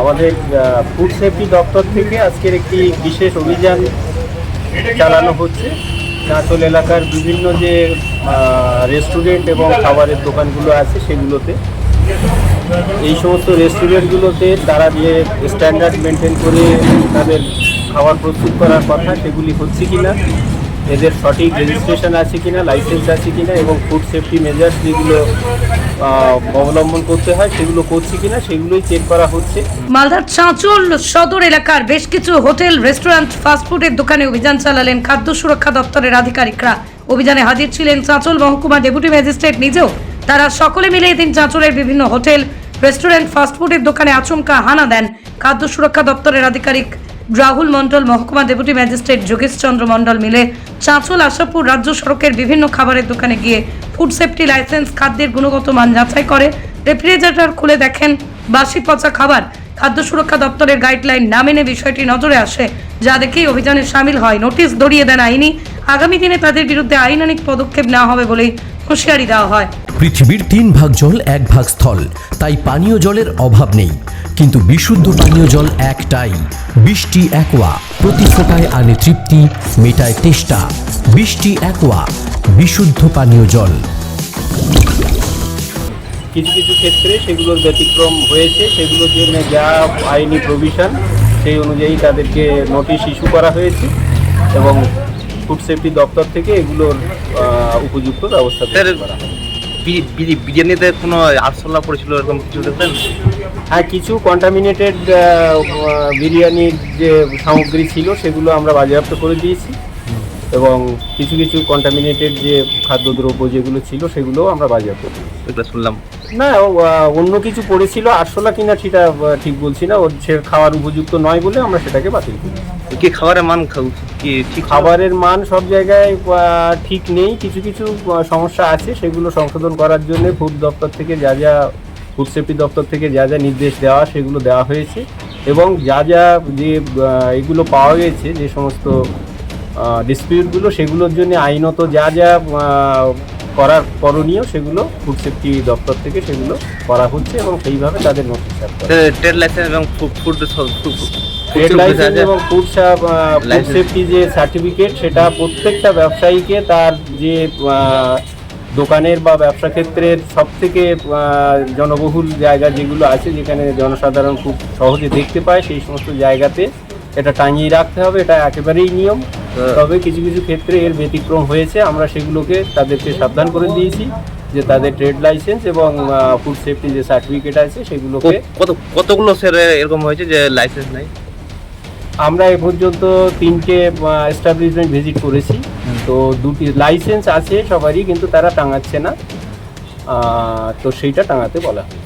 আমাদের food safety দপ্তর থেকে আজকের একটি বিশেষ অভিযান চালানো হচ্ছে। চাঁচল এলাকার বিভিন্ন যে রেস্টুরেন্ট এবং খাবারের দোকানগুলো আছে সেগুলোতে। এই সমস্ত রেস্টুরেন্টগুলোতে তারা যে স্ট্যান্ডার্ড মেনটেন করে তাদের খাবার প্রস্তুত করার কথা, সেগুলি হচ্ছে কি না এদের সঠিক রেজিস্ট্রেশন আছে কিনা লাইসেন্স আছে কিনা এবং ফুড সেফটি মেজার্স যেগুলো অবলম্বন করতে হয়, সেগুলো করছে কিনা, সেগুলোই চেক করা হচ্ছে। মালদার চাঁচল সদর এলাকার বেশ কিছু হোটেল, রেস্টুরেন্ট ফাস্টফুডের দোকানে অভিযান চালালেন খাদ্য সুরক্ষা দপ্তরের আধিকারিকরা। অভিযানে হাজির ছিলেন চাঁচল মহকুমা ডেপুটি ম্যাজিস্ট্রেট নিজেও। তারা সকলে মিলে এদিন চাঁচলের বিভিন্ন হোটেল, রেস্টুরেন্ট ফাস্টফুডের দোকানে আচমকা হানা দেন। খাদ্য সুরক্ষা দপ্তরের আধিকারিক রাহুল মণ্ডল, মহকুমা ডেপুটি ম্যাজিস্ট্রেট যোগেশ চন্দ্র মণ্ডল মিলে চাঁচল আশাপুর রাজ্য সড়কের বিভিন্ন খাবারের দোকানে গিয়ে ফুড সেফটি লাইসেন্স খাদ্যের গুণগত মান যাচাই করে। রেফ্রিজারেটর খুলে দেখেন বাসি পচা খাবার। খাদ্য সুরক্ষা দপ্তরের গাইডলাইন না মেনে বিষয়টি নজরে আসে, যা দেখেই অভিযানে সামিল হয়। নোটিশ দড়িয়ে দেন আইনি। আগামী দিনে তাদের বিরুদ্ধে আইনানিক পদক্ষেপ নেওয়া হবে বলেই হুঁশিয়ারি দেওয়া হয়। পৃথিবীর তিন ভাগ জল এক ভাগ স্থল, তাই পানীয় জলের অভাব নেই। কিন্তু বিশুদ্ধ পানীয় জল একটাই। বৃষ্টি একোয়া প্রতি ফোটায় আনে তৃপ্তি মেটায় তেষ্টা। বৃষ্টি একোয়া বিশুদ্ধ পানীয় জল। কিছু কিছু ক্ষেত্রে সেগুলোর ব্যতিক্রম হয়েছে সেগুলোর জন্য যা আইনি প্রভিশন সেই অনুযায়ী তাদেরকে নোটিশ ইস্যু করা হয়েছে এবং ফুড সেফটি দপ্তর থেকে এগুলোর উপযুক্ত ব্যবস্থা করা হবে। বিরিয়ানিতে কোনো আরশোলা পড়েছিল এরকম কিছু দেখবেন হ্যাঁ কিছু কন্টামিনেটেড বিরিয়ানির যে সামগ্রী ছিল সেগুলো আমরা বাজেয়াপ্ত করে দিয়েছি। এবং কিছু কিছু কন্টামিনেটেড যে খাদ্যদ্রব্য যেগুলো ছিল সেগুলোও আমরা বাজেয়াপ্ত করেছি। এটা শুনলাম। না অন্য কিছু পড়েছিল আরশোলা কিনা সেটা ঠিক বলছি না। ওর সে খাওয়ার উপযুক্ত নয় বলে আমরা সেটাকে বাতিল করি। কি খাবারের মান কি ঠিক খাবারের মান সব জায়গায় ঠিক নেই। কিছু কিছু সমস্যা আছে সেগুলো সংশোধন করার জন্য ফুড দপ্তর থেকে যা যা ফুড সেফটি দপ্তর থেকে যা যা নির্দেশ দেওয়া সেগুলো দেওয়া হয়েছে। এবং যা যা যে এগুলো পাওয়া গেছে যে সমস্ত ডিসপিউটগুলো সেগুলোর জন্য আইনত যা যা করার করণীয় সেগুলো ফুড সেফটি দপ্তর থেকে সেগুলো করা হচ্ছে এবং সেইভাবে তাদের নোটিশ ট্রে- ট্রেড লাইসেন্স এবং ফুড ট্রেড লাইসেন্স এবং ফুড সেফটি যে সার্টিফিকেট সেটা প্রত্যেকটা ব্যবসায়ীকে তার যে দোকানের বা ব্যবসা ক্ষেত্রের সব থেকে জনবহুল জায়গা যেগুলো আছে যেখানে জনসাধারণ খুব সহজে দেখতে পায় সেই সমস্ত জায়গাতে এটা টাঙিয়ে রাখতে হবে। এটা একেবারেই নিয়ম। তবে কিছু কিছু ক্ষেত্রে এর ব্যতিক্রম হয়েছে। আমরা সেগুলোকে তাদেরকে সাবধান করে দিয়েছি যে তাদের ট্রেড লাইসেন্স এবং ফুড সেফটি যে সার্টিফিকেট আছে সেগুলোকে কত কতগুলো স্যার এরকম হয়েছে যে লাইসেন্স নাই? আমরা এ পর্যন্ত তিনটে এস্টাবলিশমেন্ট ভিজিট করেছি। তো দুটি লাইসেন্স আছে সবারই কিন্তু তারা টাঙাচ্ছে না। তো সেইটা টাঙাতে বলা হয়েছে।